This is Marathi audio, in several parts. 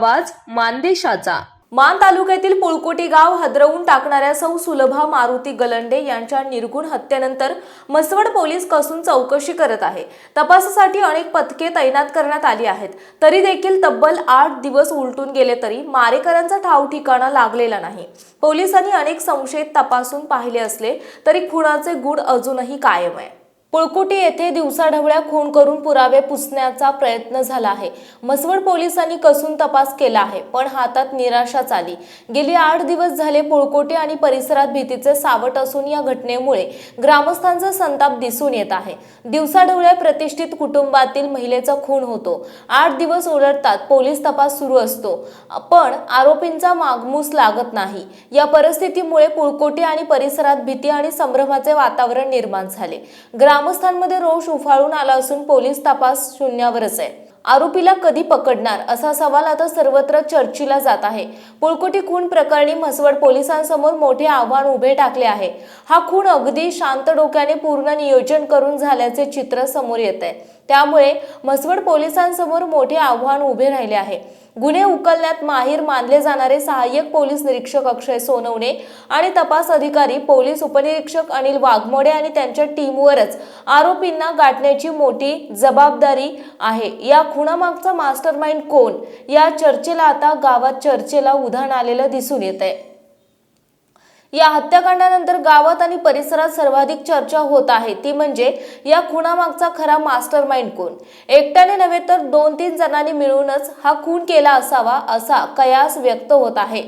आवाज मानदेशाचा. मान तालुक्यातील पुळकोटी गाव हदरवून टाकणाऱ्या सौ सुलभा मारुती गलंडे यांच्या निर्गुण हत्येनंतर मसवड पोलीस कसून चौकशी करत आहे. तपासासाठी अनेक पथके तैनात करण्यात आली आहेत. तरी देखील तब्बल आठ दिवस उलटून गेले तरी मारेकरांचा ठाव ठिकाणा लागलेला नाही. पोलिसांनी अनेक संशयित तपासून पाहिले असले तरी खुणाचे गुड अजूनही कायम आहे. पुळकुटी येथे दिवसाढवळ्या खून करून पुरावे पुसण्याचा प्रयत्न झाला आहे. मसवड पोलिसांनी कसून तपास केला आहे पण हातात निराशाच आली. गेली आठ दिवस झाले पुळकोटी आणि परिसरात भीतीचे सावट असून या घटनेमुळे ग्रामस्थांचा संताप दिसून येत आहे. दिवसाढवळ्या प्रतिष्ठित कुटुंबातील महिलेचा खून होतो. आठ दिवस उलटतात पोलीस तपास सुरू असतो पण आरोपींचा मागमूस लागत नाही. या परिस्थितीमुळे पुळकोटी आणि परिसरात भीती आणि संभ्रमाचे वातावरण निर्माण झाले. ग्रामस्थांमध्ये रोष उफाळून आला असून पोलीस तपास शून्यावरच आहे. आरोपीला कधी पकडणार? असा सवाल आता सर्वत्र चर्चेला जात आहे. पुळकोटी खून प्रकरणी म्हसवड पोलिसांसमोर मोठे आव्हान उभे टाकले आहे. हा खून अगदी शांत डोक्याने पूर्ण नियोजन करून झाल्याचे चित्र समोर येत आहे. त्यामुळे म्हसवड पोलिसांसमोर मोठे आव्हान उभे राहिले आहे. गुन्हे उकलण्यात माहीर मानले जाणारे सहाय्यक पोलीस निरीक्षक अक्षय सोनवणे आणि तपास अधिकारी पोलीस उपनिरीक्षक अनिल वाघमोडे आणि त्यांच्या टीमवरच आरोपींना गाठण्याची मोठी जबाबदारी आहे. या खुणामागचा मास्टर माइंड कोण? या चर्चेला आता गावात चर्चेला उधाण आलेलं दिसून येत आहे या हत्याकांडानंतर गावात आणि परिसरात सर्वाधिक चर्चा होत आहे. ती म्हणजे या खुनामागचा खरा मास्टर माइंड कोण? एकट्याने नव्हे तर दोन तीन जणांनी मिळूनच हा खून केला असावा असा कयास व्यक्त होत आहे.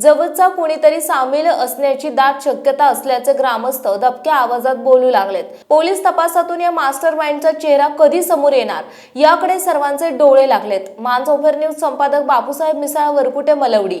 जवळचा कोणीतरी सामील असण्याची दाट शक्यता असल्याचे ग्रामस्थ दबक्या आवाजात बोलू लागलेत. पोलीस तपासातून या मास्टर माइंडचा चेहरा कधी समोर येणार याकडे सर्वांचे डोळे लागलेत. मानसोफर न्यूज संपादक बापूसाहेब मिसाळ वरकुटे मलवडी.